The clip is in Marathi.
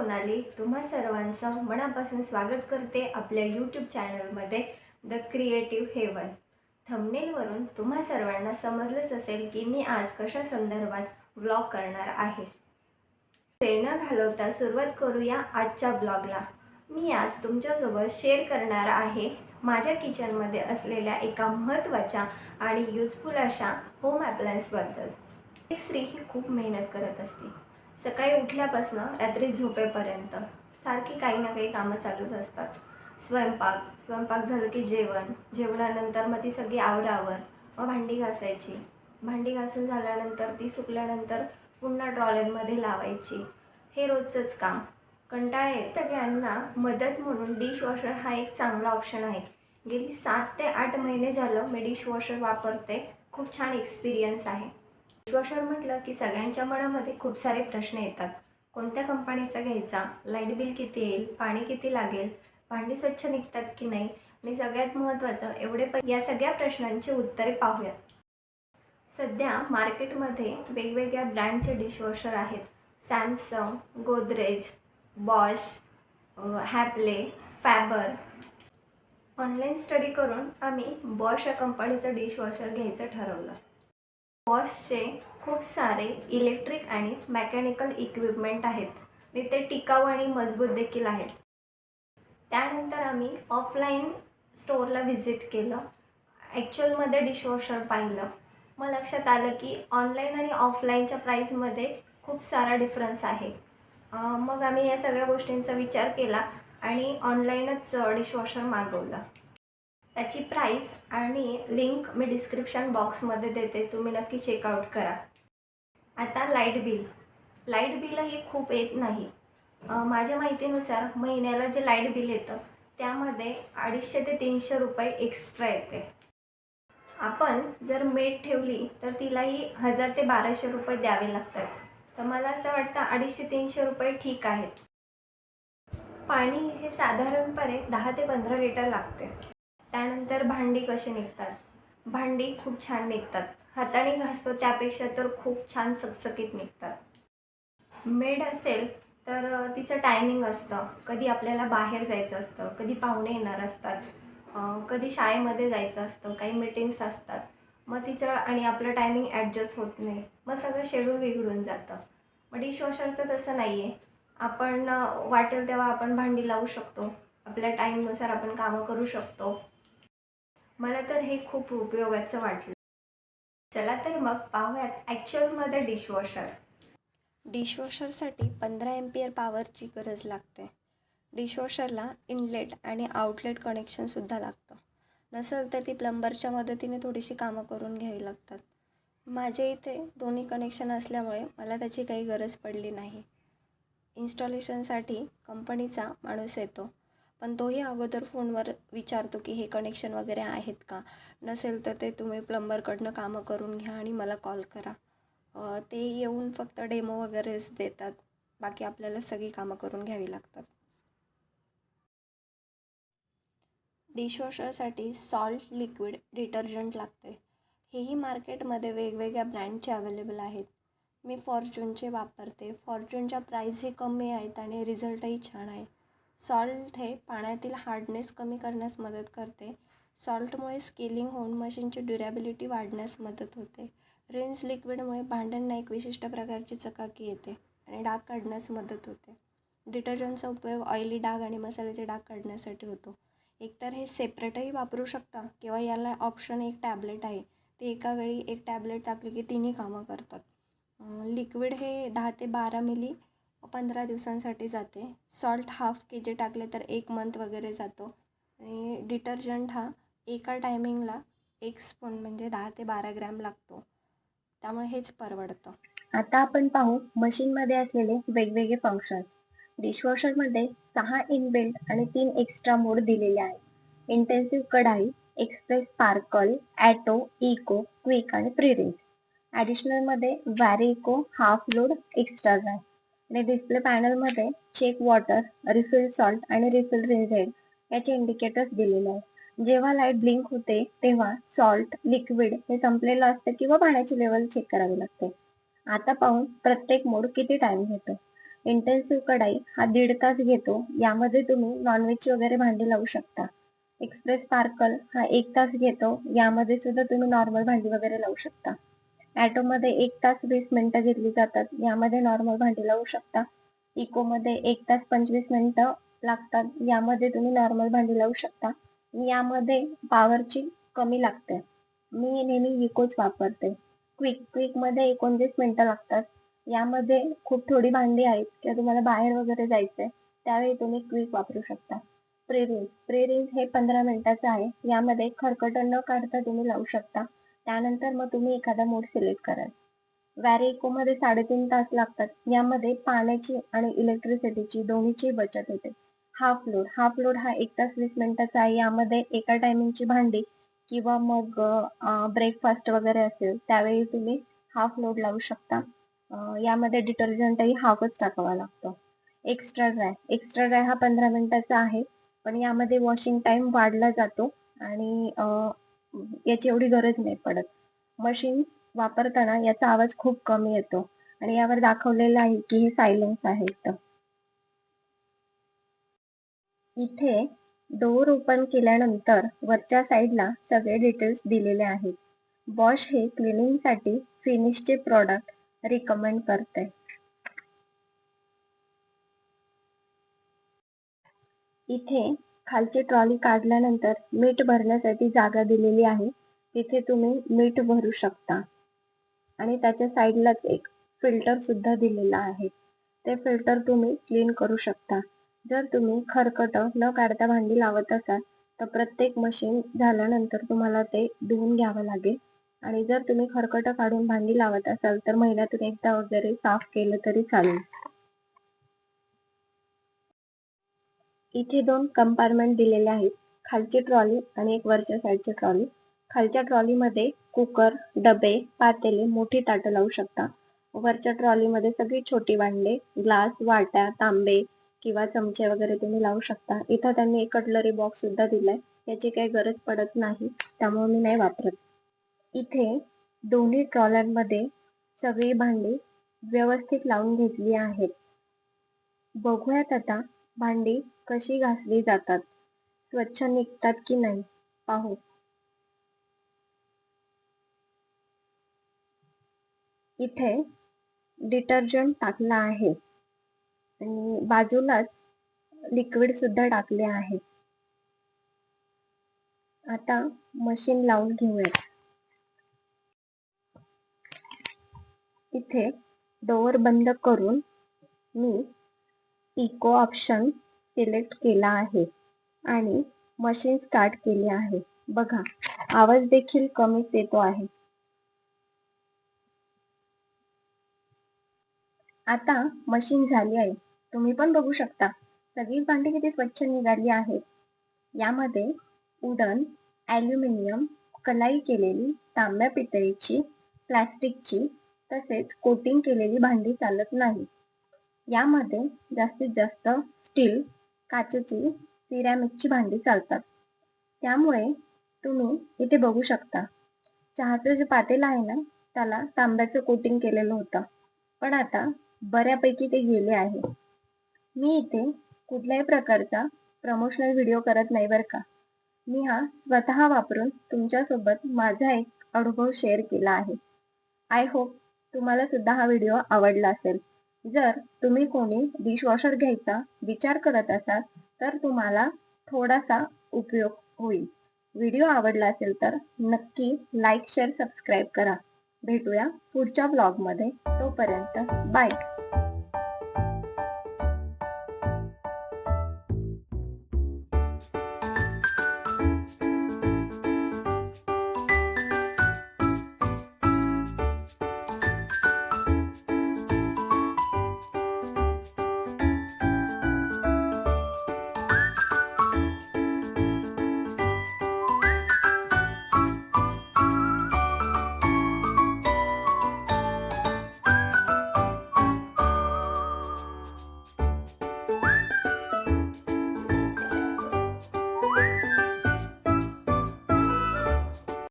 सोनाली तुम्हा सर्वांचं मनापासून स्वागत करते आपल्या यूट्यूब चॅनलमध्ये द क्रिएटिव्ह हेवन थंबनेलवरून तुम्हा सर्वांना समजलंच असेल की मी आज कशा संदर्भात ब्लॉग करणार आहे. प्रेरणा घालवता सुरुवात करूया आजच्या ब्लॉगला मी आज तुमच्यासोबत शेअर करणार आहे माझ्या किचनमध्ये असलेल्या एका महत्त्वाच्या आणि युजफुल अशा होम ॲप्लायन्सबद्दल एक स्त्री ही खूप मेहनत करत असते. सकाळी उठल्यापासनं रात्री झोपेपर्यंत सारखी काही ना काही कामं चालूच असतात. स्वयंपाक स्वयंपाक झालं की जेवण जेवणानंतर मग ती सगळी आवरावर मग भांडी घासायची. भांडी घासून झाल्यानंतर ती सुकल्यानंतर पुन्हा ट्रॉलेटमध्ये लावायची. हे रोजचंच काम. कंटाळा येत सगळ्यांना मदत म्हणून डिशवॉशर हा एक चांगला ऑप्शन आहे. गेली सात ते आठ महिने झालं मी डिशवॉशर वापरते. खूप छान एक्सपिरियन्स आहे. डिशवॉशर म्हटलं की सगळ्यांच्या मनामध्ये खूप सारे प्रश्न येतात. कोणत्या कंपनीचा घ्यायचा? लाइट बिल किती येईल? पाणी किती लागेल? भांडी स्वच्छ निघतात की नाही? आणि सगळ्यात महत्त्वाचं एवढे पण या सगळ्या प्रश्नांची उत्तरे पाहूयात. सध्या मार्केटमध्ये वेगवेगळ्या ब्रँडचे डिशवॉशर आहेत. Samsung Godrej Bosch Hafele Faber online study करून आम्ही बॉश या कंपनीचं डिशवॉशर घ्यायचं ठरवलं. बॉसचे खूप सारे इलेक्ट्रिक आणि मेकॅनिकल इक्विपमेंट आहेत. आणि ते टिकाऊ आणि मजबूत देखील आहेत. त्यानंतर आम्ही ऑफलाईन स्टोअरला व्हिजिट केलं. ॲक्च्युअलमध्ये डिशवॉशर पाहिलं. मग लक्षात आलं की ऑनलाईन आणि ऑफलाईनच्या प्राईसमध्ये खूप सारा डिफरन्स आहे. मग आम्ही या सगळ्या गोष्टींचा विचार केला आणि ऑनलाईनच डिशवॉशर मागवलं. त्याची प्राईस आणि लिंक मी डिस्क्रिप्शन बॉक्समध्ये देते. तुम्ही नक्की चेकआउट करा. आता लाइट बिल लाइट बिलही खूप येत नाही. माझ्या माहितीनुसार महिन्याला जे लाइट बिल येतं त्यामध्ये अडीचशे ते तीनशे रुपये एक्स्ट्रा येते. आपण जर मेड ठेवली तर तिलाही हजार ते बाराशे रुपये द्यावे लागतात. तर मला असं वाटतं अडीचशे तीनशे रुपये ठीक आहेत. पाणी हे साधारणपणे दहा ते पंधरा लिटर लागते. त्यानंतर भांडी कशी निघतात? भांडी खूप छान निघतात. हाताने घासतो त्यापेक्षा तर खूप छान चकचकीत निघतात. मेड असेल तर तिचं टायमिंग असतं. कधी आपल्याला बाहेर जायचं असतं कधी पाहुणे येणार असतात कधी शाळेमध्ये जायचं असतं काही मीटिंग्स असतात. मग तिचं आणि आपलं टायमिंग ॲडजस्ट होत नाही. मग सगळं शेड्यूल बिघडून जातं. मग डिशवॉशरचं तसं नाही आहे आपण वाटेल तेव्हा आपण भांडी लावू शकतो. आपल्या टाईमनुसार आपण कामं करू शकतो. मला तर हे खूप उपयोगाचं वाटलं. चला तर मग पाहूयात ॲक्च्युअलमध्ये डिशवॉशर डिशवॉशरसाठी पंधरा एम पी एर पॉवरची गरज लागते. डिशवॉशरला इनलेट आणि आउटलेट कनेक्शनसुद्धा लागतं. नसेल तर ती प्लंबरच्या मदतीने थोडीशी कामं करून घ्यावी लागतात. माझ्या इथे दोन्ही कनेक्शन असल्यामुळे मला त्याची काही गरज पडली नाही. इन्स्टॉलेशनसाठी कंपनीचा माणूस येतो. पण तोही अगोदर फोनवर विचारतो की हे कनेक्शन वगैरे आहेत का? नसेल तर ते तुम्ही प्लंबरकडनं कामं करून घ्या आणि मला कॉल करा. ते येऊन फक्त डेमो वगैरेच देतात. बाकी आपल्याला सगळी कामं करून घ्यावी लागतात. डिशवॉशरसाठी सॉल्ट लिक्विड डिटर्जंट लागते. हेही मार्केटमध्ये वेगवेगळ्या ब्रँडचे अवेलेबल आहेत. मी फॉर्च्यूनचे वापरते. फॉर्च्यूनच्या प्राईजही कमी आहेत आणि रिझल्टही छान आहे. सॉल्ट हे पाण्यातील हार्डनेस कमी करण्यास मदत करते. सॉल्टमुळे स्केलिंग होऊन मशीनची ड्युरॅबिलिटी वाढण्यास मदत होते. रिन्स लिक्विडमुळे भांड्यांना एक विशिष्ट प्रकारची चकाकी येते आणि डाग काढण्यास मदत होते. डिटर्जंटचा उपयोग ऑइली डाग आणि मसाल्याचे डाग काढण्यासाठी होतो. एकतर हे सेपरेटही वापरू शकता किंवा याला ऑप्शन एक टॅबलेट आहे. ते एका वेळी एक टॅबलेट टाकली की तिन्ही कामं करतात. लिक्विड हे दहा ते बारा मिली पंधरा दिवसांसाठी जाते. सॉल्ट हाफ के जी टाकले तर एक मंथ वगैरे जातो. आणि डिटर्जंट हा एका टायमिंगला एक स्पून म्हणजे दहा ते बारा ग्रॅम लागतो. त्यामुळे हेच परवडतं. आता आपण पाहू मशीनमध्ये असलेले वेगवेगळे फंक्शन्स डिशवॉशरमध्ये सहा इनबिल्ट आणि तीन एक्स्ट्रा मोड दिलेले आहेत. Intensive kadhai express sparkle auto eco quick आणि प्रिरिन्स ॲडिशनलमध्ये वॅरिको हाफ लोड एक्स्ट्राज आहे आणि डिस्प्ले पॅनलमध्ये चेक वॉटर रिफिल सॉल्ट आणि रिफिल रिझेड याचे इंडिकेटर्स दिलेले आहेत. जेव्हा लाइट ब्लिंक होते तेव्हा सॉल्ट लिक्विड हे संपलेलं असतं किंवा पाण्याची लेवल चेक करावी लागते. आता पाहून प्रत्येक मोड किती टाइम घेतो. इंटेन्सिव्ह कढाई हा दीड तास घेतो. यामध्ये तुम्ही नॉनव्हेज वगैरे भांडी लावू शकता. एक्सप्रेस स्पार्कल हा एक तास घेतो. यामध्ये सुद्धा तुम्ही नॉर्मल भांडी वगैरे लावू शकता. मध्ये एक तास वीस मिनिटं घेतली जातात. यामध्ये नॉर्मल भांडी लावू शकता. इको मध्ये एक तास पंचवीस मिनिटं लागतात. यामध्ये तुम्ही नॉर्मल भांडी लावू शकता. यामध्ये पॉवरची कमी लागते. मी नेहमी इकोच वापरते. क्विक क्विकमध्ये एकोणतीस मिनिटं लागतात. यामध्ये खूप थोडी भांडी आहेत किंवा तुम्हाला बाहेर वगैरे जायचंय त्यावेळी तुम्ही क्विक वापरू शकता. प्रेरिंग प्रेरिंग हे पंधरा मिनिटाचं आहे. यामध्ये खरकट न काढता तुम्ही लावू शकता. त्यानंतर मग तुम्ही एखादा मोड सिलेक्ट कराल. वॅरेको मध्ये साडेतीन तास लागतात. यामध्ये पाण्याची आणि इलेक्ट्रिसिटीची दोन्हीची बचत होते. हाफ लोड हाफ लोड हा एक तास वीस मिनिटाचा आहे. यामध्ये एका टायमिंगची भांडी किंवा मग ब्रेकफास्ट वगैरे असेल त्यावेळी तुम्ही हाफ लोड लावू शकता. यामध्ये डिटर्जंटही हाफच टाकावा लागतो. एक्स्ट्रा ड्राय एक्स्ट्रा ड्राय हा पंधरा मिनिटाचा आहे. पण यामध्ये वॉशिंग टाइम वाढला जातो. आणि याची एवढी गरज नाही पडत. मशीन्स वापरताना याचा आवाज खूप कमी येतो. आणि यावर दाखवलेलं आहे की हे सायलेन्स आहे इथे. डोअर ओपन केल्यानंतर वरच्या साईडला सगळे डिटेल्स दिलेले आहेत. बॉश हे क्लिनिंगसाठी फिनिशचे प्रॉडक्ट रिकमेंड करते इथे खालची ट्रॉली काढल्यानंतर मीठ भरण्यासाठी जागा दिलेली आहे. तिथे तुम्ही मीठ भरू शकता. आणि त्याच्या साईडलाच एक फिल्टर सुद्धा दिलेला आहे. ते फिल्टर तुम्ही क्लीन करू शकता. जर तुम्ही खरकट न काढता भांडी लावत असाल तर प्रत्येक मशीन झाल्यानंतर तुम्हाला ते धुवून घ्यावं लागेल. आणि जर तुम्ही खरकट काढून भांडी लावत असाल तर महिन्यातून एकदा वगैरे साफ केलं तरी चालेल. इथे दोन कंपार्टमेंट दिलेले आहेत. खालची ट्रॉली आणि एक वरच्या साईडची ट्रॉली खालच्या ट्रॉलीमध्ये कुकर डबे पातेले मोठी ताटं लावू शकता. वरच्या ट्रॉलीमध्ये सगळी छोटी भांडे ग्लास वाट्या तांबे किंवा चमचे वगैरे तुम्ही लावू शकता. इथं त्यांनी एक कटलरी बॉक्स सुद्धा दिलाय. याची काही गरज पडत नाही त्यामुळे मी नाही वापरत. इथे दोन्ही ट्रॉलरमध्ये सगळी भांडी व्यवस्थित लावून घेतली आहेत. बघूयात आता भांडी कशी घासली जातात? स्वच्छ निघतात की नाही? पाहू. इथे डिटर्जंट टाकला आहे. आणि बाजूलाच लिक्विड सुद्धा टाकले आहे. आता मशीन लावून घेऊयात. इथे डोअर बंद करून मी इको ऑप्शन सिलेक्ट केला आहे आणि मशीन स्टार्ट केली आहे. बघा आवाज देखील कमीच येतो आहे. आता मशीन झाली आहे. तुम्ही पण बघू शकता. सगळी भांडी किती स्वच्छ निघाली आहेत. यामध्ये उडन ॲल्युमिनियम कलाई केलेली तांब्या पितळीची प्लास्टिकची तसेच कोटिंग केलेली भांडी चालत नाही. यामध्ये जास्तीत जास्त स्टील काचेची सिरॅमिकची भांडी चालतात. त्यामुळे तुम्ही इथे बघू शकता. चहाचं जे पातेलं आहे ना त्याला तांब्याचं कोटिंग केलेलं होतं. पण आता बऱ्यापैकी ते गेले आहे. मी इथे कुठल्याही प्रकारचा प्रमोशनल व्हिडिओ करत नाही बरं का. मी हा स्वतः वापरून तुमच्यासोबत माझा एक अनुभव शेअर केला आहे. आय होप तुम्हाला सुद्धा हा व्हिडिओ आवडला असेल. जर तुम्ही कोणी डिशवॉशर घ्यायचा विचार करत असाल तर तुम्हाला थोडासा उपयोग होईल. व्हिडिओ आवडला असेल तर नक्की लाईक शेअर सबस्क्राईब करा. भेटूया पुढच्या ब्लॉगमध्ये तोपर्यंत बाय